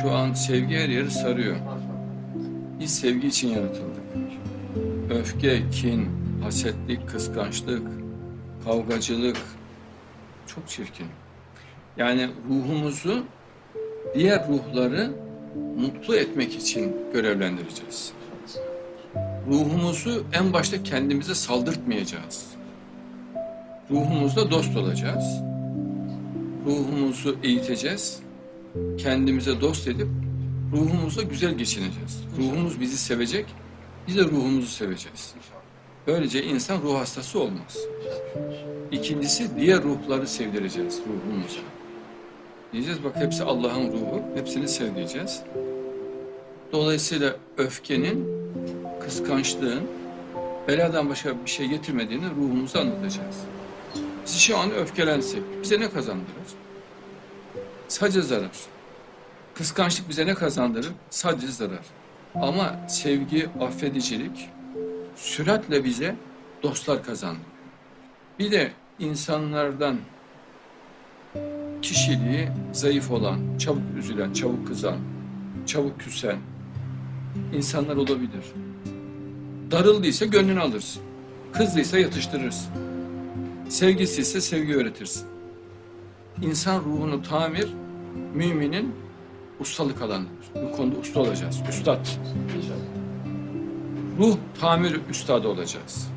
Şu an sevgi her yeri sarıyor. Biz sevgi için yaratıldık. Öfke, kin, hasetlik, kıskançlık, kavgacılık çok çirkin. Yani ruhumuzu diğer ruhları mutlu etmek için görevlendireceğiz. Ruhumuzu en başta kendimize saldırtmayacağız. Ruhumuzla dost olacağız. Ruhumuzu eğiteceğiz. Kendimize dost edip ruhumuzla güzel geçineceğiz. Ruhumuz bizi sevecek, biz de ruhumuzu seveceğiz. Böylece insan ruh hastası olmaz. İkincisi diğer ruhları sevdireceğiz ruhumuza. Diyeceğiz bak hepsi Allah'ın ruhu, hepsini sev. Dolayısıyla öfkenin, kıskançlığın beladan başka bir şey getirmediğini ruhumuza anlatacağız. Biz şu an öfkelensek bize ne kazandırır? Sadece zarar. Kıskançlık bize ne kazandırır? Sadece zarar. Ama sevgi, affedicilik süratle bize dostlar kazandırıyor. Bir de insanlardan kişiliği zayıf olan, çabuk üzülen, çabuk kızan, çabuk küsen insanlar olabilir. Darıldıysa gönlünü alırsın. Kızdıysa yatıştırırsın. Sevgisizse sevgi öğretirsin. İnsan ruhunu tamir, müminin ustalık alanıdır. Bu konuda usta olacağız. Üstad. Ruh tamir üstadı olacağız.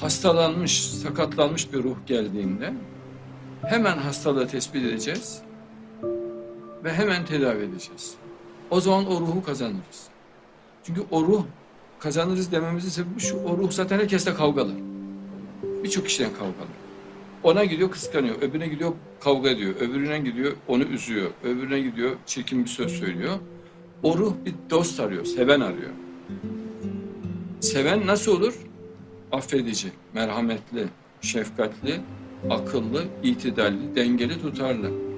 Hastalanmış, sakatlanmış bir ruh geldiğinde hemen hastalığı tespit edeceğiz ve hemen tedavi edeceğiz. O zaman o ruhu kazanırız. Çünkü o ruh kazanırız dememizin sebebi şu, o ruh zaten herkesle kavgalı. Birçok kişiden kavgalı. Ona gidiyor kıskanıyor, öbürüne gidiyor kavga ediyor, öbürüne gidiyor onu üzüyor, öbürüne gidiyor çirkin bir söz söylüyor. O ruh bir dost arıyor, seven arıyor. Seven nasıl olur? Affedici, merhametli, şefkatli, akıllı, itidalli, dengeli, tutarlı.